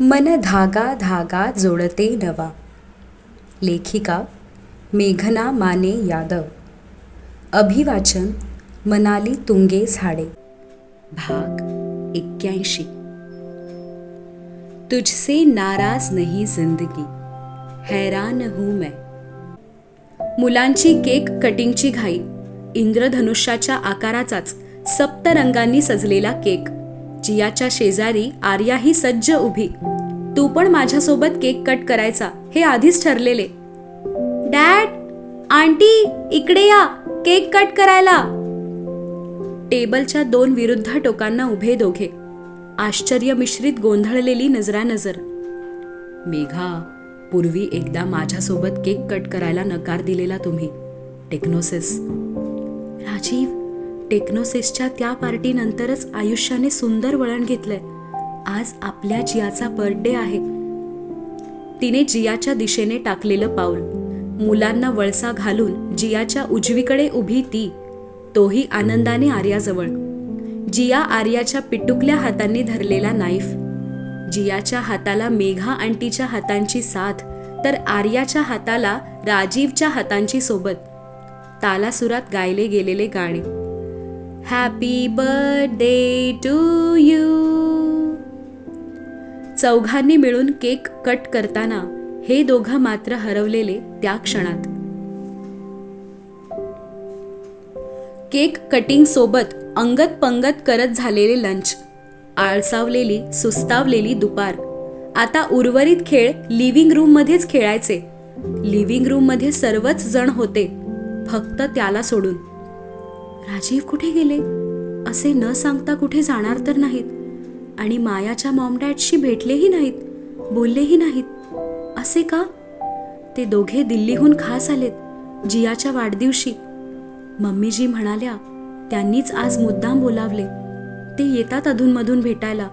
मन धागा धागा जोडते नवा. लेखिका मेघना माने यादव. अभिवाचन मनाली तुंगे झाडे. भाग एक्क्याऐंशी. तुझसे नाराज नहीं जिंदगी. हैरान हूं मैं. मुलांची केक कटिंगची घाई. इंद्रधनुष्याच्या आकाराचाच सप्तरंगांनी सजलेला केक. जियाच्या शेजारी आर्याही सज्ज उभी. तू पण माझ्यासोबत केक कट करायचा हे आधीच ठरलेले. डॅड आंटी इकडे या केक कट करायला. टेबलच्या दोन विरुद्ध टोकांना उभे दोघे. आश्चर्य मिश्रित गोंधळलेली नजरानजर. मेघा पूर्वी एकदा माझ्यासोबत केक कट करायला नकार दिलेला तुम्ही. टेक्नोसिस. राजीव टेक्नोसिसच्या त्या पार्टीनंतरच आयुष्याने सुंदर वळण घेतलंय. आज आपल्या जियाचा बर्थडे आहे. तिने जियाच्या दिशेने टाकलेलं पाऊल. मुलांना वळसा घालून जियाच्या उजवीकडे उभी ती. तोही आनंदाने आर्याजवळ. जिया आर्याच्या पिटुकल्या हातांनी धरलेला नाईफ. जियाच्या हाताला मेघा आंटीच्या हातांची साथ तर आर्याच्या हाताला राजीवच्या हातांची सोबत. तालासुरात गायले गेलेले गाणे. हॅपी बर्थडे टू यू चौघांनी मिळून केक कट करताना हे दोघं मात्र हरवलेले त्या क्षणात. केक कटिंग सोबत अंगत पंगत करत झालेले लंच आळसावलेली सुस्तावलेली दुपार. आता उर्वरित खेळ लिव्हिंग रूम मध्येच खेळायचे. लिव्हिंग रूममध्ये सर्वच जण होते. फक्त त्याला सोडून. राजीव कुठे गेले? असे न सांगता कुठे जाणार तर नाहीत. आणि मायाच्या मॉमडॅडशी भेटलेही नाहीत बोललेही नाहीत. असे का? ते दोघे दिल्लीहून खास आलेत जियाच्या वाढदिवशी. मम्मीजी म्हणाल्या त्यांनीच आज मुद्दाम बोलावले. ते येतात अधूनमधून भेटायला.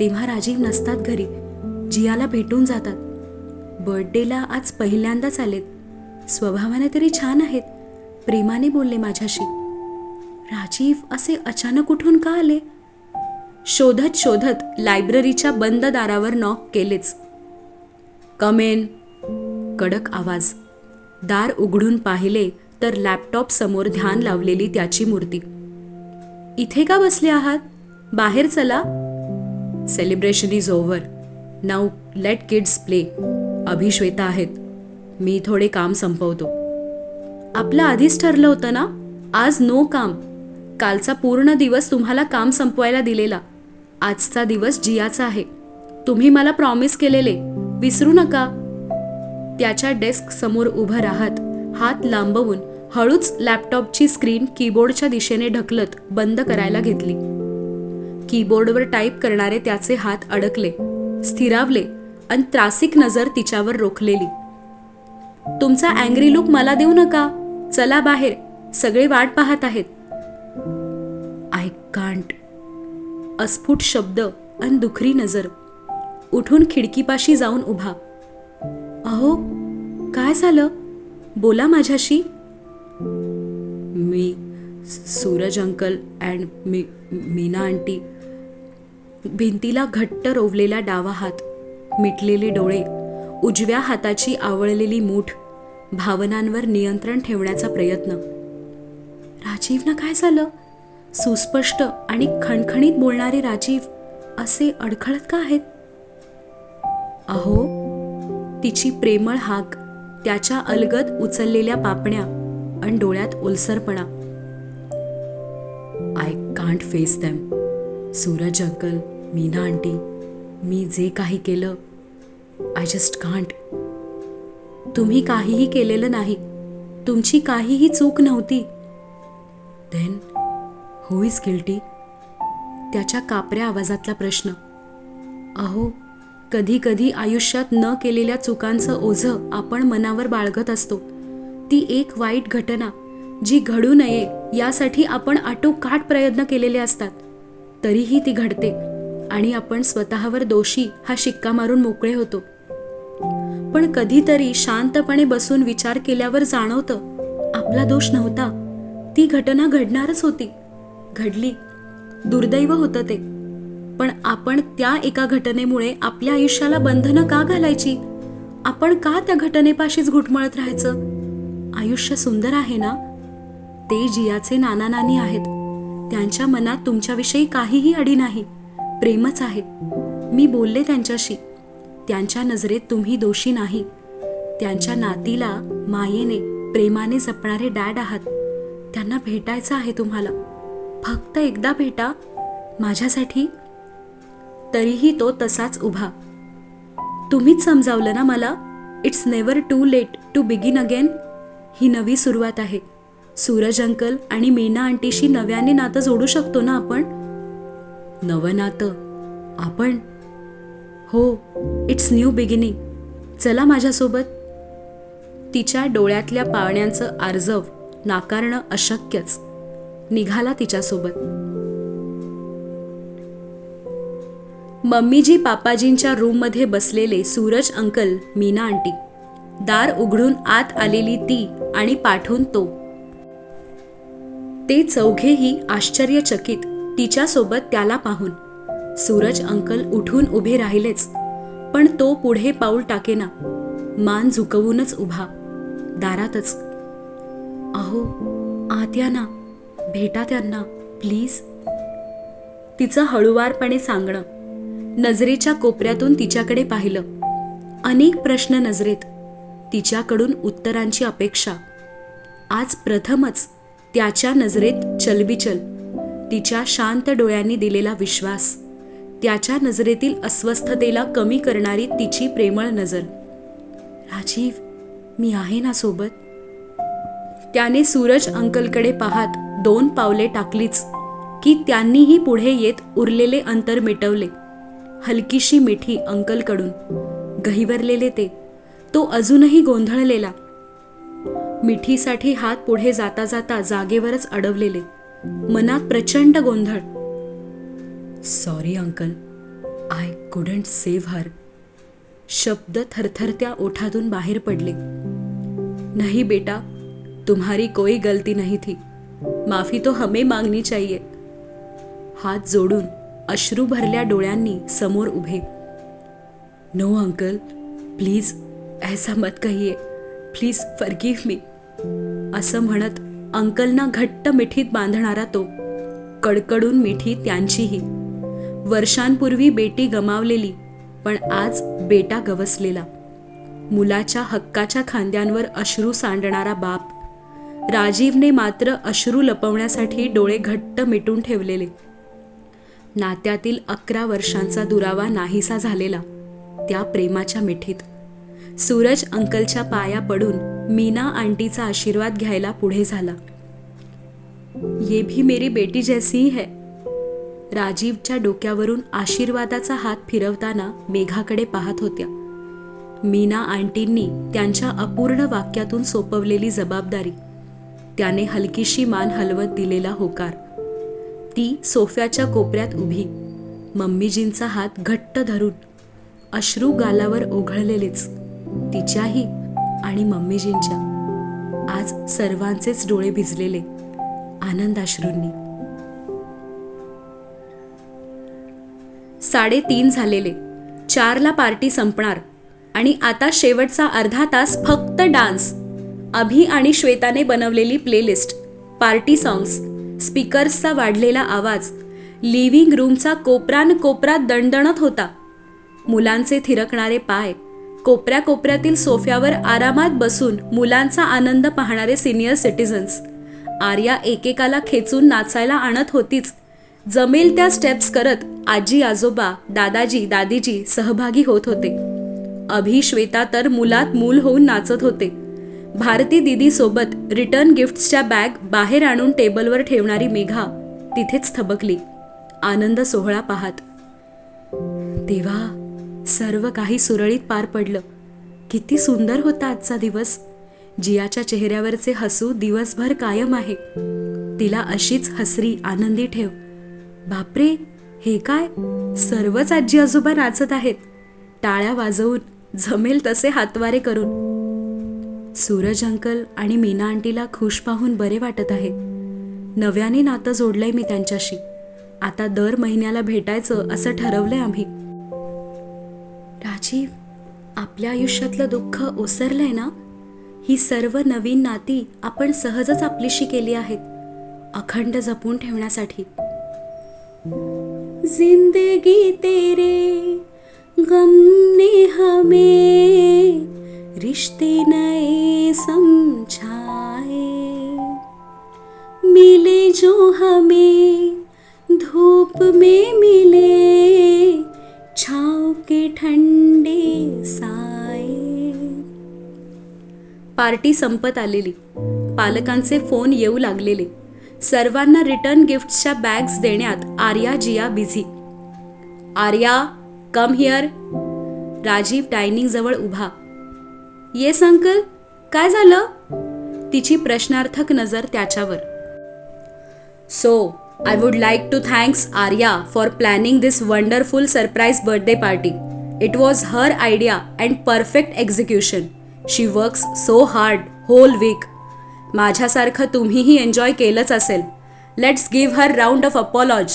तेव्हा राजीव नसतात घरी. जियाला भेटून जातात. बर्थडेला आज पहिल्यांदाच आलेत. स्वभावाने तरी छान आहेत. प्रेमाने बोलले माझ्याशी. राजीव असे अचानक कुठून का आले? शोधत शोधत लायब्ररीच्या बंद दारावर नॉक केलेच. कमेन कडक आवाज. दार उघडून पाहिले तर लॅपटॉप समोर ध्यान लावलेली त्याची मूर्ती. इथे का बसले आहात? बाहेर चला. Celebration is over now let kids play Abhishweta आहेत. मी थोडे काम संपवतो. आपलं आधीच ठरलं होतं ना? आज नो काम. कालचा पूर्ण दिवस तुम्हाला काम संपवायला दिलेला. आजचा दिवस जियाचा आहे. तुम्ही मला प्रॉमिस केलेले. विसरू नका. त्याच्या डेस्क समोर उभं राहत हात लांबवून हळूच लॅपटॉपची स्क्रीन कीबोर्डच्या दिशेने ढकलत बंद करायला घेतली. कीबोर्डवर टाईप करणारे त्याचे हात अडकले स्थिरावले आणि त्रासिक नजर तिच्यावर रोखलेली. तुमचा अँग्री लुक मला देऊ नका. चला बाहेर. सगळे वाट पाहत आहेत. कांट अस्फुट शब्द आणि दुखरी नजर. उठून खिडकीपाशी जाऊन उभा. अहो काय झालं? बोला माझ्याशी. मी सूरज अंकल अँड मी मीना आंटी. भिंतीला घट्ट रोवलेला डावा हात मिटलेले डोळे उजव्या हाताची आवळलेली मूठ भावनांवर नियंत्रण ठेवण्याचा प्रयत्न. राजीवनं काय झालं? सुस्पष्ट आणि खणखणीत बोलणारे राजीव असे अडखळत का आहेत? अहो तिची प्रेमळ हाक त्याच्या अलगद उचललेल्या पापण्या आणि डोळ्यात ओलसरपणा. I can't face damn Suraj uncle Meena aunty मी जे काही केलं आय जस्ट कांट तुम्ही काहीही केलेलं नाही. तुमची काहीही चूक नव्हती. देन हु इज गिल्टी त्याच्या कापऱ्या आवाजातला प्रश्न. अहो कधी कधी आयुष्यात न केलेल्या चुकांचं ओझं आपण मनावर बाळगत असतो. ती एक वाईट घटना जी घडू नये यासाठी आपण आटोकाट प्रयत्न केलेले असतात. तरीही ती घडते आणि आपण स्वतःवर दोषी हा शिक्का मारून मोकळे होतो. पण कधीतरी शांतपणे बसून विचार केल्यावर जाणवतं आपला दोष नव्हता. ती घटना घडणारच होती. घडली. दुर्दैव होतं ते. पण आपण त्या एका घटनेमुळे आपल्या आयुष्याला बंधनं का घालायची? आपण का त्या घटनेपाशीच घुटमळत राहायचं? आयुष्य सुंदर आहे ना? ते जियाचे नाना नानी आहेत. त्यांच्या मनात तुमच्याविषयी काहीही अडी नाही. प्रेमच आहे. मी बोलले त्यांच्याशी. त्यांच्या नजरेत तुम्ही दोषी नाही. त्यांच्या नातीला मायेने प्रेमाने जपणारे डॅड आहात. त्यांना भेटायचं आहे तुम्हाला. फक्त एकदा भेटा माझ्यासाठी. तरीही तो तसाच उभा. तुम्हीच समजावलं ना मला? It's never too late to begin again ही नवी सुरुवात आहे. सूरज अंकल आणि मीना आंटीशी नव्याने नातं जोडू शकतो ना आपण? नवं नातं. आपण? हो इट्स न्यू बिगिनिंग चला माझ्यासोबत. तिच्या डोळ्यातल्या पाळण्यांचं आर्जव नाकारणं अशक्यच. निघाला तिच्यासोबत. मम्मीजी पापाजींच्या रूममध्ये बसलेले सूरज अंकल मीना आंटी. दार उघडून आत आलेली ती आणि पाठून तो. ते चौघेही आश्चर्यचकित तिच्यासोबत त्याला पाहून. सूरज अंकल उठून उभे राहिलेच पण तो पुढे पाऊल टाकेना. मान झुकवूनच उभा दारातच. अहो आत्या ना. भेटा त्यांना प्लीज. तिचं हळुवारपणे सांगणं. नजरेच्या कोपऱ्यातून तिच्याकडे पाहिलं. अनेक प्रश्न नजरेत. तिच्याकडून उत्तरांची अपेक्षा. आज प्रथमच त्याच्या नजरेत चलबिचल. तिच्या शांत डोळ्यांनी दिलेला विश्वास. त्याच्या नजरेतील अस्वस्थतेला कमी करणारी तिची प्रेमळ नजर. राजीव मी आहे ना सोबत? त्याने सूरज अंकलकडे पाहात दोन पावले टाकलीच की त्यांनीही पुढे येत उरलेले अंतर मिटवले. हलकीशी मिठी अंकलकडून. गहिवरलेले ते. तो अजूनही गोंधळलेला. मिठीसाठी हात पुढे जाता जाता जागेवरच अडवलेले. मनात प्रचंड गोंधळ. Sorry uncle. I couldn't save her शब्द थरथरत्या ओठातून बाहेर पडले. नाही बेटा तुम्हारी कोई गलती नहीं थी. माफी तो हमें मागणी चाहिए। हात जोडून अश्रू भरल्या डोळ्यांनी समोर उभे. नो अंकल प्लीज ऐसा मत कहिए. प्लीज फरगिव्ह मी असं म्हणत अंकलना घट्ट मिठीत बांधणारा तो कडकडून मिठी त्यांचीही. वर्षांपूर्वी बेटी गमावलेली पण आज बेटा गवसलेला. मुलाच्या हक्काच्या खांद्यांवर अश्रू सांडणारा बाप राजीवने मात्र अश्रू लपवण्यासाठी डोळे घट्ट मिटून ठेवलेले. नात्यातील अकरा वर्षांचा दुरावा नाहीसा झालेला त्या प्रेमाच्या मिठीत. सूरज अंकलच्या पाया पडून मीना आंटीचा आशीर्वाद घ्यायला पुढे झाला. ये भी मेरी बेटी जैसी है. राजीवच्या डोक्यावरून आशीर्वादाचा हात फिरवताना मेघाकडे पाहत होत्या. मीना आंटींनी त्यांच्या अपूर्ण वाक्यातून सोपवलेली जबाबदारी त्याने हलकीशी मान हलवत दिलेला होकार. ती सोफ्याच्या कोपऱ्यात उभी. मम्मीजींचा हात घट्ट धरून अश्रू गालावर ओघळलेलेच तिच्याही आणि मम्मीजींच्या. आज सर्वांचेच डोळे भिजलेले आनंदाश्रूंनी. साडेतीन झालेले. चारला पार्टी संपणार आणि आता शेवटचा अर्धा तास फक्त डान्स. अभि आणि श्वेताने बनवलेली प्लेलिस्ट पार्टी सॉंग्स स्पीकर्सचा वाढलेला आवाज लिव्हिंग रूमचा कोपरान कोपरा दणदणत होता. मुलांचे थिरकणारे पाय कोपऱ्या कोपऱ्यातील सोफ्यावर आरामात बसून मुलांचा आनंद पाहणारे सिनियर सिटिझन्स आर्या एकेकाला खेचून नाचायला आणत होतीच. जमेल त्या स्टेप्स करत आजी आजोबा दादाजी दादीजी सहभागी होत होते. अभिश्वेता तर मुलात मूल होऊन नाचत होते. भारती दिदीसोबत रिटर्न गिफ्ट्सच्या बॅग बाहेर आणून टेबलवर ठेवणारी मेघा तिथेच थबकली. आनंद सोहळा पाहत. तेव्हा सर्व काही सुरळीत पार पडलं. किती सुंदर होता आजचा दिवस. जियाच्या चेहऱ्यावरचे हसू दिवसभर कायम आहे. तिला अशीच हसरी आनंदी ठेव. बापरे हे काय? सर्वच आजी आजोबा नाचत आहेत. टाळ्या वाजवून जमेल तसे हातवारे करून. सूरज अंकल आणि मीना आंटीला खुश पाहून बरे वाटत आहे. नव्याने नातं जोडलंय मी त्यांच्याशी. आता दर महिन्याला भेटायचं असं ठरवलंय आम्ही. राजीव आपल्या आयुष्यातलं दुःख ओसरलंय ना? ही सर्व नवीन नाती आपण सहजच आपलीशी केली आहेत अखंड जपून ठेवण्यासाठी. जिंदगी तेरे गम ने हमें रिश्ते नए समझाए। मिले जो हमें धूप में मिले। छाँव के ठंडे साए। पार्टी संपत आलेली. पालकांचे फोन येऊ लागलेले. सर्वांना रिटर्न गिफ्टच्या बॅग्स देण्यात Arya Jiya busy. Arya come here. Rajeev dining जवळ उभा. Yes uncle. काय झालं? तिची प्रश्नार्थक नजर त्याच्यावर. So I would like to thanks Arya for planning this wonderful surprise birthday party it was her idea and perfect execution she works so hard whole week माझ्यासारखं तुम्हीही enjoy केलंच असेल. Let's give her round of applause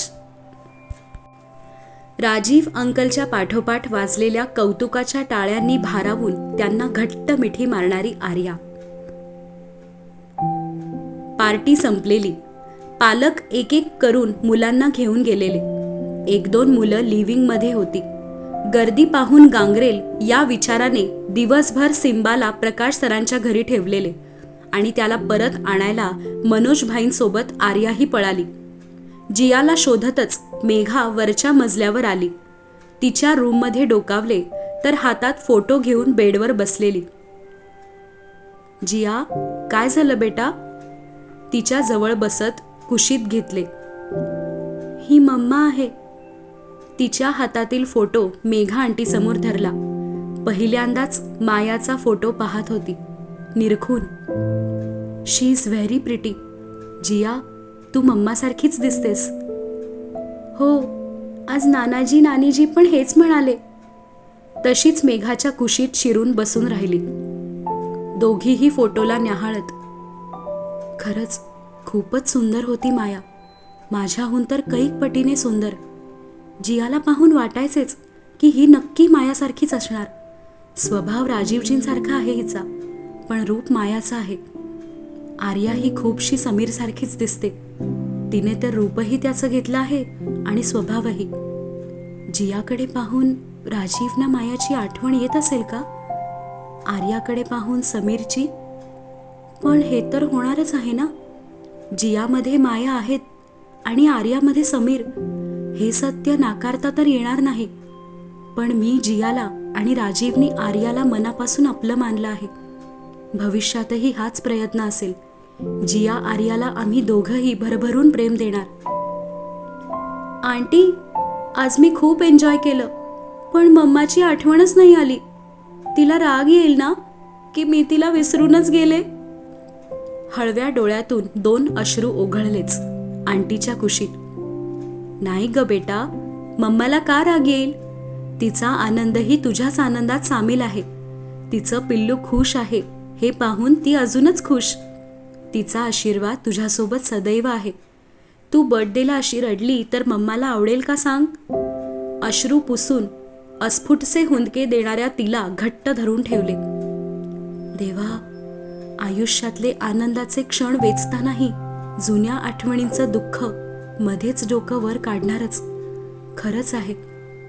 Rajeev अंकलच्या पाठोपाठ वाजलेल्या कौतुकाच्या टाळ्यांनी भारावून त्यांना घट्ट मिठी मारणारी Arya. Party संपलेली. पालक एक एक करून मुलांना घेऊन गेलेले. एक दोन मुलं लिव्हिंगमध्ये होती. गर्दी पाहून गांगरेल या विचाराने दिवसभर सिंबाला प्रकाश सरांच्या घरी ठेवलेले आणि त्याला परत आणायला मनोज भाईंसोबत आर्याही पळाली. जियाला शोधतच मेघा वरच्या मजल्यावर आली. तिच्या रूममध्ये डोकावले तर हातात फोटो घेऊन बेडवर बसलेली. जिया काय झालं बेटा? तिच्या जवळ बसत कुशीत घेतले. ही मम्मा आहे. तिच्या हातातील फोटो मेघा आंटी समोर धरला. पहिल्यांदाच मायाचा फोटो पाहत होती. निरखून. She is very pretty. Jiya तू मम्मासारखीच दिसतेस. हो आज नानाजी नानीजी पण हेच म्हणाले. तशीच मेघाच्या कुशीत शिरून बसून राहिली. दोघीही फोटोला न्याहाळत. खरंच खूपच सुंदर होती माया. माझ्याहून तर कैक पटीने सुंदर. जियाला पाहून वाटायचेच की ही नक्की मायासारखीच असणार. स्वभाव राजीवजींसारखा आहे हिचा पण रूप मायाचं आहे. आर्या ही खूपशी समीरसारखीच दिसते. तिने तर रूपही त्याचं घेतलं आहे आणि स्वभावही. जियाकडे पाहून राजीवना मायाची आठवण येत असेल का? आर्याकडे पाहून समीरची पण हे तर होणारच आहे ना? जियामध्ये माया आहेत आणि आर्यामध्ये समीर हे सत्य नाकारता तर येणार नाही. पण मी जियाला आणि राजीवनी आर्याला मनापासून आपलं मानलं आहे. भविष्यातही हाच प्रयत्न असेल. जिया आर्याला आम्ही दोघंही भरभरून प्रेम देणार. आंटी आज मी खूप एन्जॉय केलं पण मम्माची आठवणच नाही आली. तिला राग येईल ना की मी तिला विसरूनच गेले? हळव्या डोळ्यातून दोन अश्रू ओघळलेच आंटीच्या कुशीत. नाही ग बेटा मम्माला का राग येईल? तिचा आनंदही तुझ्याच आनंदात सामील आहे. तिचं पिल्लू खुश आहे हे पाहून ती अजूनच खुश. तिचा आशीर्वाद तुझ्यासोबत सदैव आहे. तू बर्थडेला अशी रडली तर मम्माला आवडेल का सांग? अश्रू पुसून अस्फुटसे हुंदके देणाऱ्या तिला घट्ट धरून ठेवले. देवा आयुष्यातले आनंदाचे क्षण वेचतानाही जुन्या आठवणींचं दुःख मध्येच डोकं वर काढणारच. खरंच आहे.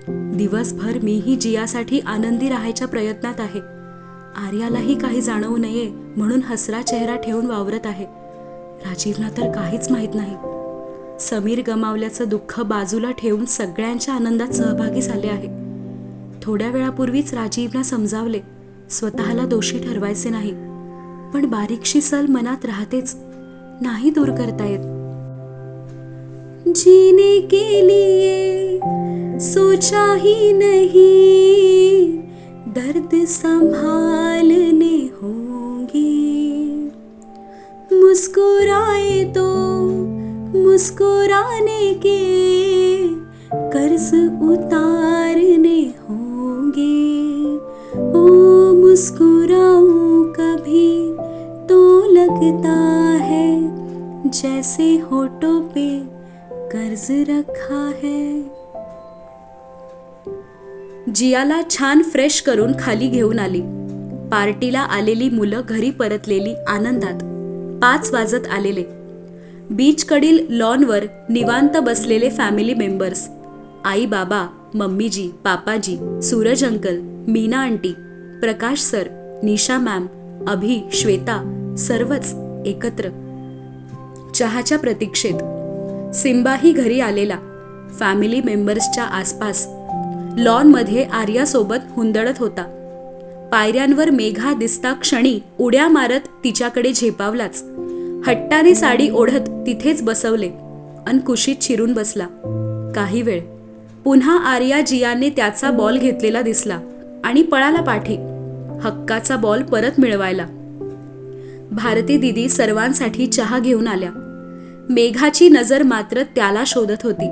दिवसभर मीही जियासाठी आनंदी राहायच्या प्रयत्नात आहे. आर्यालाही काही जाणवू नये म्हणून हसरा चेहरा ठेवून वावरत आहे. राजीवना तर काहीच माहीत नाही. समीर गमावल्याचं दुःख बाजूला ठेवून सगळ्यांच्या आनंदात सहभागी झाले आहे. थोड्या वेळापूर्वीच राजीवना समजावले स्वतःला दोषी ठरवायचे नाही. पण बारीकशी सल मनात राहतेच नाही दूर करता येत. जीने के लिए सोचा ही नहीं. दर्द संभालने होंगे। मुस्कुराए तो मुस्कुराने के कर्ज उतारने होंगे। ओ मुस्कुराऊं कभी तो लगता है जैसे होठों पे कर्ज रखा है। जियाला छान फ्रेश करून खाली घेऊन आली. पार्टीला आलेली मुलं घरी परतलेली आनंदात. पाच वाजत आलेले. बीचकडील लॉनवर निवांत बसलेले फॅमिली मेंबर्स. आई बाबा मम्मीजी पापाजी Suraj uncle Meena aunty Prakash sir Nisha ma'am Abhi Shweta सर्वच एकत्र. चहाच्या प्रतीक्षेत. सिम्बाही घरी आलेला. फॅमिली मेंबर्सच्या आसपास लॉनमध्ये आर्यासोबत हुंदडत होता. पायऱ्यांवर मेघा दिसता क्षणी उड्या मारत तिच्याकडे झेपावलाच. हट्टाने साडी ओढत तिथेच बसवले अन कुशीत चिरून बसला. काही वेळ. पुन्हा आर्या जियाने त्याचा बॉल घेतलेला दिसला आणि पळाला पाठी. हक्काचा बॉल परत मिळवायला. भारती दिदी सर्वांसाठी चहा घेऊन आल्या. मेघाची नजर मात्र त्याला शोधत होती.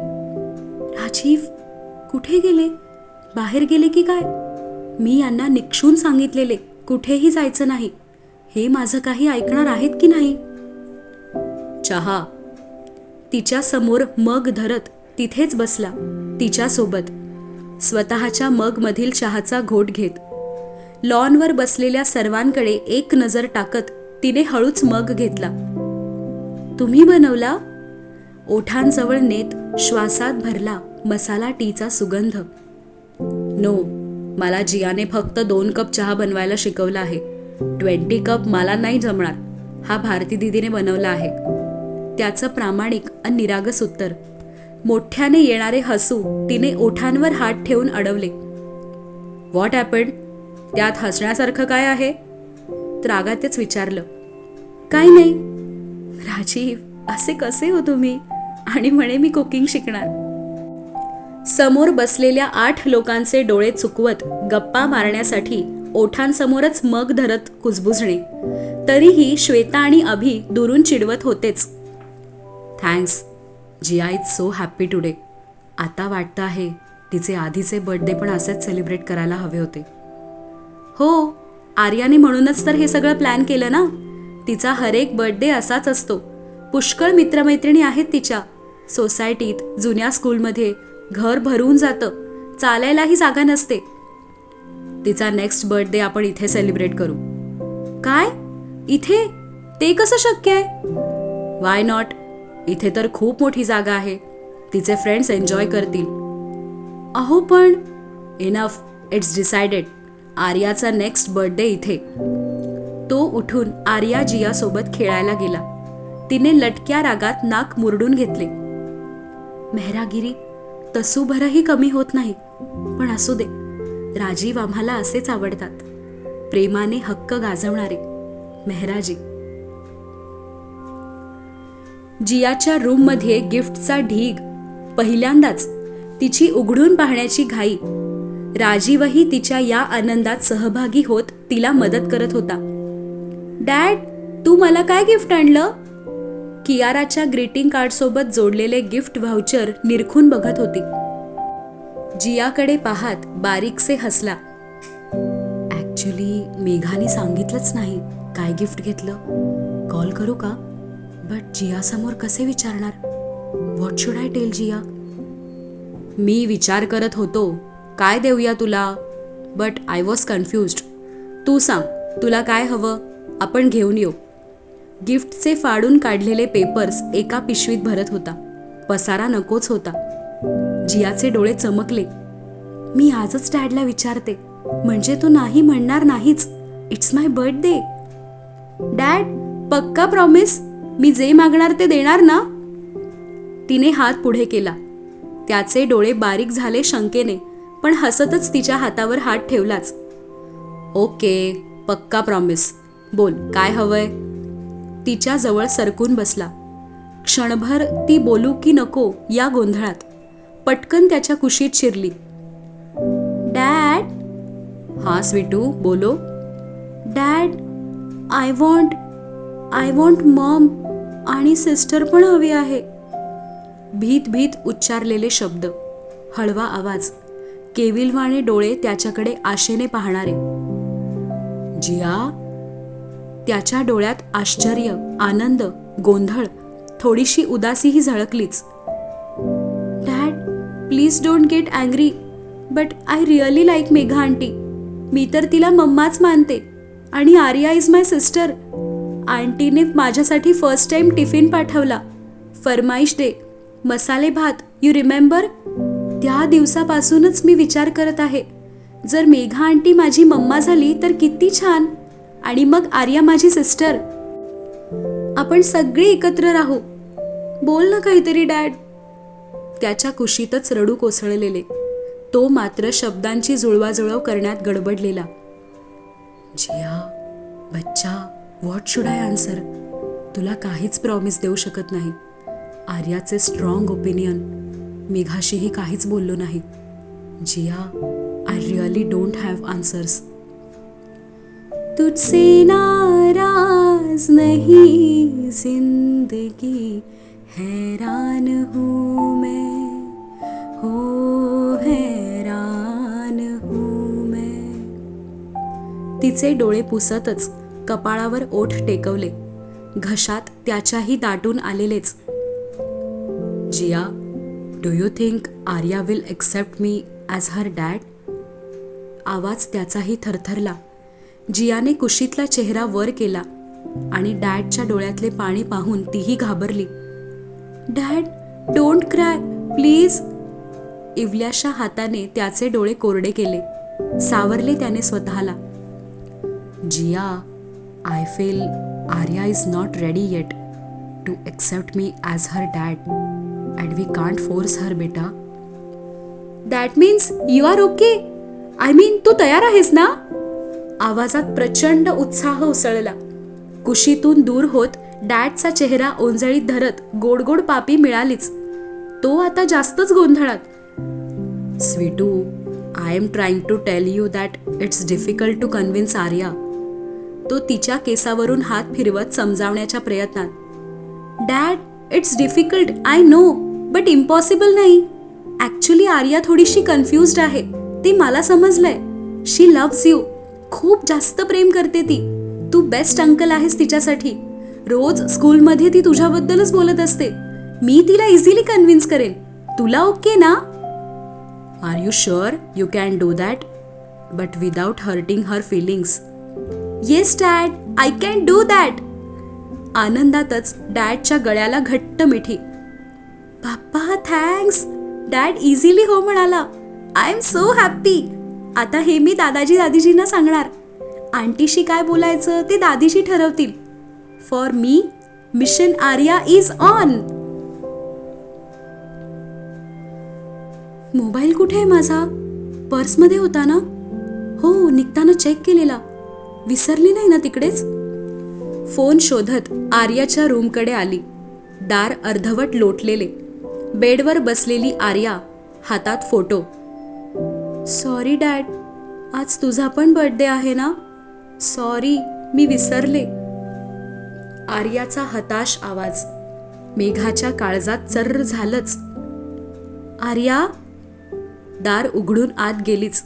राजीव कुठे गेले? बाहेर गेले की काय? मी यांना निक्षून सांगितलेले कुठेही जायचं नाही. हे माझं काही ऐकणार आहेत की नाही? चहा. तिच्या समोर मग धरत तिथेच बसला तिच्यासोबत. स्वतःच्या मगमधील चहाचा घोट घेत. लॉनवर बसलेल्या सर्वांकडे एक नजर टाकत तिने हळूच मग घेतला. तुम्ही बनवला? ओठांजवळ नेत श्वासात भरला मसाला टीचा सुगंध. नो मला जियाने फक्त दोन कप चहा बनवायला शिकवला आहे. ट्वेंटी कप मला नाही जमणार हा भारती दिदीने बनवला आहे. त्याचं प्रामाणिक आणि निरागस उत्तर मोठ्याने येणारे हसू तिने ओठांवर हात ठेवून अडवले. व्हॉट हॅपन त्यात हसण्यासारखं काय आहे? त्रागातेच विचारलं. काय नाही. राजीव असे कसे हो तुम्ही? आणि म्हणे मी कुकिंग शिकणार. समोर बसलेल्या आठ लोकांचे डोळे चुकवत गप्पा मारण्यासाठी ओठांसमोरच मग धरत कुजबुजणे. तरीही श्वेता आणि अभि दुरून चिडवत होतेच. Thanks. Ji I is so happy today. आता वाटतं आहे तिचे आधीचे बर्थडे पण असेच सेलिब्रेट करायला हवे होते. हो. आर्याने म्हणूनच तर हे सगळं प्लॅन केलं ना? तिचा हरेक बर्थडे असाच असतो. पुष्कळ मित्रमैत्रिणी आहेत तिच्या. सोसायटीत जुन्या स्कूलमध्ये घर भरून जातं. चालायलाही जागा नसते. तिचा नेक्स्ट बर्थडे आपण इथे सेलिब्रेट करू. काय? इथे? ते कसं शक्य आहे? वाय नॉट इथे तर खूप मोठी जागा आहे. तिचे फ्रेंड्स एन्जॉय करतील. अहो पण इनफ इट्स डिसाइडेड आर्याचा नेक्स्ट बर्थडे इथे. तो उठून आर्या जियासोबत खेळायला गेला. तिने लटक्या रागात नाक मुरडून घेतले. मेहरागिरी तसूभरही कमी होत नाही. पण असू दे राजीव आम्हाला असेच आवडतात. प्रेमाने हक्क गाजवणारे मेहराजी. जियाच्या रूममध्ये गिफ्टचा ढीग पहिल्यांदाच तिची उघडून पाहण्याची घाई. राजीवही तिच्या या आनंदात सहभागी होत तिला मदत करत होता. डॅड तू मला काय गिफ्ट आणलं? कियाराच्या ग्रीटिंग कार्डसोबत जोडलेले गिफ्ट व्हाउचर निरखून बघत होती. जियाकडे पाहात बारीकसे हसला. ॲक्च्युली मेघाने सांगितलंच नाही. काय गिफ्ट घेतलं? कॉल करू का? बट जियासमोर कसे विचारणार? What should I tell Jiya? मी विचार करत होतो. काय देऊया तुला? बट आय वॉज कन्फ्युज्ड तू सांग तुला काय हवं? आपण घेऊन येऊ. गिफ्टचे फाडून काढलेले पेपर्स एका पिशवीत भरत होता. पसारा नकोच होता. जियाचे डोळे चमकले. मी आजच डॅडला विचारते म्हणजे तो नाही म्हणणार नाहीच? इट्स माय बर्थडे डॅड पक्का प्रॉमिस मी जे मागणार ते देणार ना? तिने हात पुढे केला. त्याचे डोळे बारीक झाले शंकेने पण हसतच तिच्या हातावर हात ठेवलाच. ओके पक्का प्रॉमिस बोल काय हवंय? तिच्या जवळ सरकून बसला. क्षणभर ती बोलू की नको या गोंधळात. पटकन त्याच्या कुशीत शिरली. डॅड. हा स्वीटू बोलो. Dad I want I want mom आणि सिस्टर पण हवी आहे. भीत भीत उच्चारलेले शब्द. हळवा आवाज. केविलवाणे डोळे त्याच्याकडे आशेने पाहणारे. जिया त्याच्या डोळ्यात आश्चर्य आनंद गोंधळ. थोडीशी उदासीही झळकलीच. Please don't get angry but I really like Megha aunty. मी तर तिला मम्माच मानते आणि आर्या इज माय सिस्टर. आंटीने माझ्यासाठी फर्स्ट टाईम टिफिन पाठवला. फरमाईश दे. मसाले भात यू रिमेंबर? त्या दिवसापासूनच मी विचार करत आहे. जर मेघा आंटी माझी मम्मा झाली तर किती छान. आणि मग आर्या माझी सिस्टर. आपण सगळे एकत्र राहू. बोल ना काहीतरी डॅड. त्याच्या कुशीतच रडू कोसळलेले. तो मात्र शब्दांची जुळवाजुळव करण्यात गडबडलेला. जिया बच्चा व्हॉट शुड आय आन्सर तुला काहीच प्रॉमिस देऊ शकत नाही. आर्याचे स्ट्रॉंग ओपिनियन मेघाशीही काहीच बोललो नाही. Jiya I really don't have answers तुझसे नाराज नहीं जिंदगी हैरान हूँ मैं। हो हैरान हूँ मैं। तिचे डोळे पुसतच कपाळावर ओठ टेकवले. घशात त्याच्याही दाटून आलेलेच. Jiya do you think Arya will accept me as her dad आवाज त्याचाही थरथरला. जियाने कुशीतला चेहरा वर केला आणि डॅडच्या डोळ्यातले पाणी पाहून तीही घाबरली. Dad don't cry please. इवल्याशा हाताने त्याचे डोळे कोरडे केले. सावरले त्याने स्वतःला. Jiya I feel Arya is not ready yet to accept me as her dad and we can't force her बेटा. That means you are okay I mean तू तयार आहेस ना? आवाजात प्रचंड उत्साह उसळला. कुशीतून दूर होत डॅडचा चेहरा ओंजळीत धरत गोड गोड पापी मिळालीच. तो आता जास्तच गोंधळात. Sweetu I am trying to tell you that it's difficult to convince Arya तो तिच्या केसावरून हात फिरवत समजावण्याच्या प्रयत्नात. Dad it's difficult I know but impossible नाही. ॲक्च्युली आर्या थोडीशी कन्फ्युज्ड आहे. ती मला समजलंय. शी लव्ज यू खूप जास्त प्रेम करते ती. तू बेस्ट अंकल आहेस तिच्यासाठी. रोज स्कूलमध्ये ती तुझ्याबद्दलच बोलत असते. मी तिला इझिली कन्व्हिन्स करेन. तुला ओके ना? Are you sure you can do that but without hurting her feelings yes dad I can do that आनंदातच डॅडच्या गळ्याला घट्ट मिठी. बाप्पा थँक्स डॅड इझिली हो म्हणाला. आय एम सो हॅप्पी आता हे मी दादाजी दादीजींना सांगणार. आंटीशी काय बोलायचं ते दादीशी ठरवतील. For me mission Arya is on mobile कुठे आहे माझा? पर्समध्ये होता ना? हो निघताना चेक केलेला. विसरली नाही ना तिकडेच? फोन शोधत आर्याच्या रूमकडे आली. दार अर्धवट लोटलेले. बेडवर बसलेली आर्या हातात फोटो. सॉरी डॅड आज तुझा पण बर्थडे आहे ना? सॉरी मी विसरले. आर्याचा हताश आवाज. मेघाच्या काळजात चर्र झालंच. आर्या? दार उघडून आत गेलीच.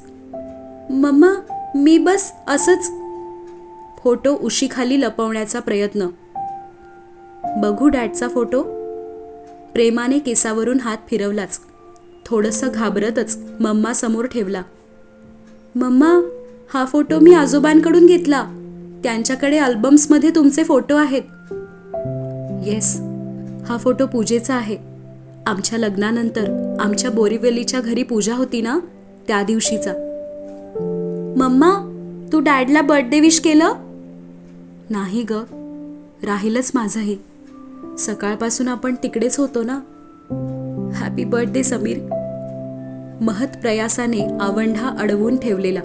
मम्मा मी बस असंच. फोटो उशीखाली लपवण्याचा प्रयत्न. बघू डॅडचा फोटो. प्रेमाने केसावरून हात फिरवलाच. थोडंसं घाबरतच मम्मा समोर ठेवला. मम्मा हा फोटो मी आजोबांकडून घेतला. त्यांच्याकडे अल्बम्समध्ये तुमचे फोटो आहेत. येस हा फोटो पूजेचा आहे. आमच्या लग्नानंतर आमच्या बोरिवलीच्या घरी पूजा होती ना त्या दिवशीचा. मम्मा तू डॅडला बर्थडे विश केलं? नाही ग राहीलच माझंही सकाळपासून आपण तिकडेच होतो ना. Happy birthday Sameer. महत प्रयासाने आवंढा अडवून ठेवलेला.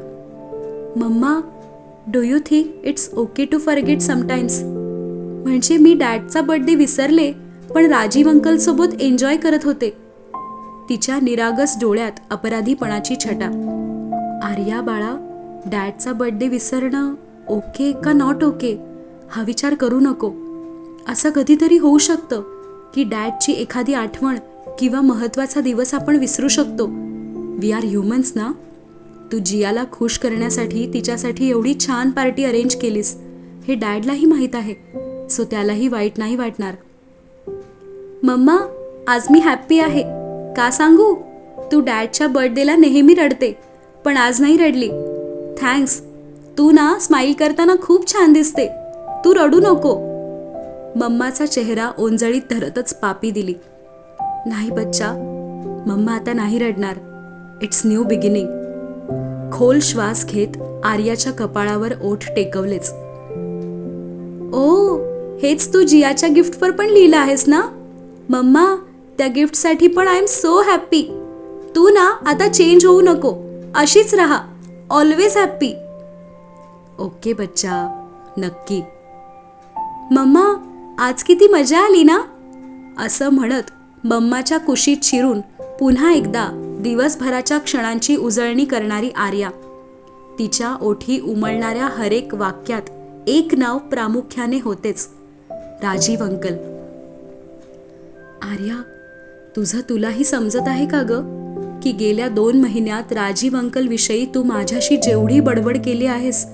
Mamma do you think it's okay to forget sometimes म्हणजे मी डॅडचा बर्थडे विसरले पण राजीव अंकलसोबत एन्जॉय करत होते. तिच्या निरागस डोळ्यात अपराधीपणाची छटा. आर्या बाळा डॅडचा बर्थडे विसरणं ओके का नॉट ओके हा विचार करू नको. असं कधीतरी होऊ शकतं की डॅडची एखादी आठवण किंवा महत्त्वाचा दिवस आपण विसरू शकतो. वी आर ह्युमन्स ना? तू जियाला खुश करण्यासाठी तिच्यासाठी एवढी छान पार्टी अरेंज केलीस. हे डॅडलाही माहीत आहे. सो त्यालाही वाईट नाही वाटणार. मम्मा आज मी हॅप्पी आहे. का सांगू? तू डॅडच्या बर्थडेला नेहमी रडते पण आज नाही रडली. थँक्स तू ना स्माईल करताना खूप छान दिसते. तू रडू नको. मम्माचा चेहरा ओंजळीत धरतच पापी दिली. नाही बच्चा मम्मा आता नाही रडणार. इट्स न्यू बिगिनिंग खोल श्वास घेत आर्याच्या कपाळावर ओठ टेकवलेच. ओ हेच तू जियाच्या गिफ्टवर पण लिहिलं आहेस ना? मम्मा त्या गिफ्टसाठी पण आय एम सो हॅप्पी. तू ना आता चेंज होऊ नको. अशीच राहा. Always happy. ओके बच्चा नक्की. मम्मा आज किती मजा आली ना? असं म्हणत मम्माच्या कुशीत शिरून पुन्हा एकदा दिवसभराच्या क्षणांची उजळणी करणारी आर्या. तिच्या ओठी उमळणाऱ्या हरेक वाक्यात एक नाव प्रामुख्याने होतेच राजीव अंकल. आर्या तुझं तुलाही समजत आहे का ग की गेल्या दोन महिन्यात राजीव अंकल विषयी तू माझ्याशी जेवढी बडबड केली आहेस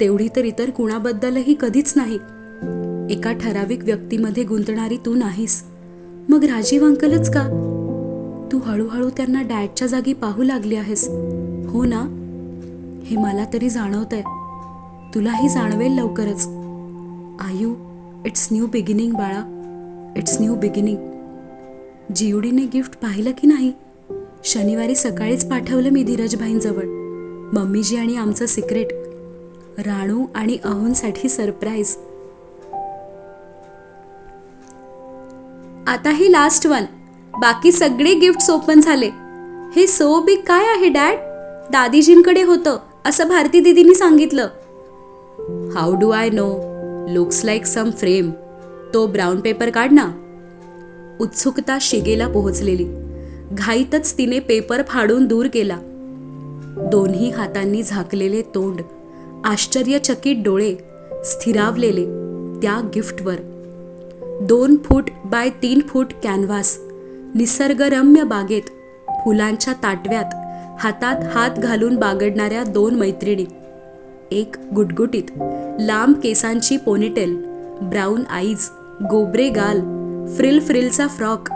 तेवढी तर इतर कुणाबद्दलही कधीच नाही. एका ठराविक व्यक्तीमध्ये गुंतणारी तू नाहीस. मग राजीव अंकलच का? तू हळूहळू त्यांना डॅडच्या जागी पाहू लागली आहेस. हो ना? हे मला तरी जाणवतंय. तुलाही जाणवेल लवकरच. आयू इट्स न्यू बिगिनिंग बाळा. इट्स न्यू बिगिनिंग जिवडीने गिफ्ट पाहिलं की नाही? शनिवारी सकाळीच पाठवलं मी धीरजभाईंजवळ. मम्मीजी आणि आमचं सिक्रेट राणू आणि अहोंसाठी सरप्राईज आता ही लास्ट वन बाकी सगळे गिफ्ट्स ओपन झाले. हे सो बिग काय आहे डॅड? दादीजींकडे होतं असं भारती दिदीनी सांगितलं. How do I know looks like some frame तो ब्राऊन पेपर काढ ना. उत्सुकता शिगेला पोहोचलेली. घाईतच तिने पेपर फाडून दूर केला. दोन्ही हातांनी झाकलेले तोंड आश्चर्यचकित डोळे स्थिरावलेले त्या गिफ्टवर. दोन फूट बाय तीन फूट कॅनव्हास निसर्गरम्य बागेत फुलांच्या ताटव्यात हातात हात घालून बागडणाऱ्या दोन मैत्रिणी. एक गुटगुटीत लांब केसांची पोनिटेल ब्राऊन आईज गोबरे गाल फ्रिल फ्रिलचा फ्रॉक.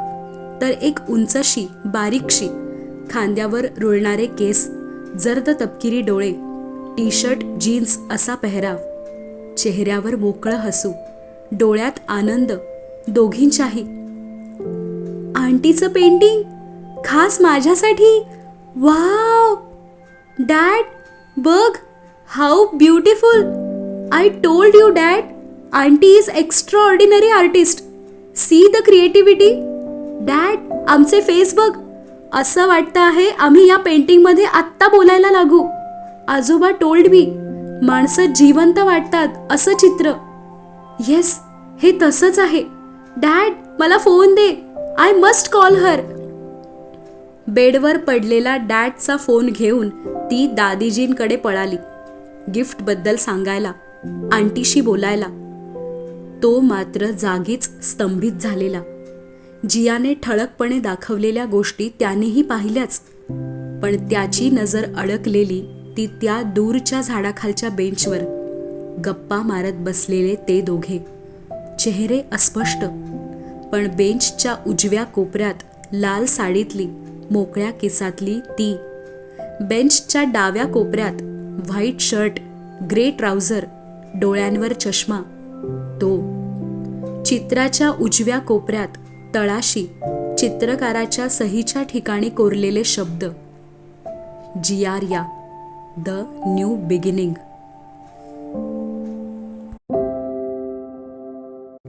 तर एक उंचशी बारीकशी खांद्यावर रुळणारे केस जर्द तपकिरी डोळे टी शर्ट जीन्स असा पेहराव. चेहऱ्यावर मोकळं हसू डोळ्यात आनंद दोघींच्याही आंटीचं पेंटिंग खास माझ्यासाठी? वाव डॅड बघ how beautiful I told you dad aunty is extraordinary artist see the creativity dad आमचे फेस बघ असं वाटतं आहे आम्ही या पेंटिंगमध्ये आत्ता बोलायला लागू. आजोबा टोल्ड मी माणसं जिवंत वाटतात असं चित्र. येस हे तसंच आहे. डॅड मला फोन दे. आय मस्ट कॉल हर बेडवर पडलेला डॅडचा फोन घेऊन ती दादीजींकडे पळाली. गिफ्टबद्दल सांगायला आंटीशी बोलायला. तो मात्र जागीच स्तंभित झालेला. जियाने ठळकपणे दाखवलेल्या गोष्टी त्यानेही पाहिल्याच. पण त्याची नजर अडकलेली ती त्या दूरच्या झाडाखालच्या बेंचवर. गप्पा मारत बसलेले ते दोघे. चेहरे अस्पष्ट. पण बेंचच्या उजव्या कोपऱ्यात लाल साडीतली मोकळ्या केसातली ती. बेंचच्या डाव्या कोपऱ्यात व्हाईट शर्ट ग्रे ट्राउझर डोळ्यांवर चष्मा. तो. चित्राच्या उजव्या कोपऱ्यात तळाशी चित्रकाराच्या सहीच्या ठिकाणी कोरलेले शब्द. Jiyaria the new beginning.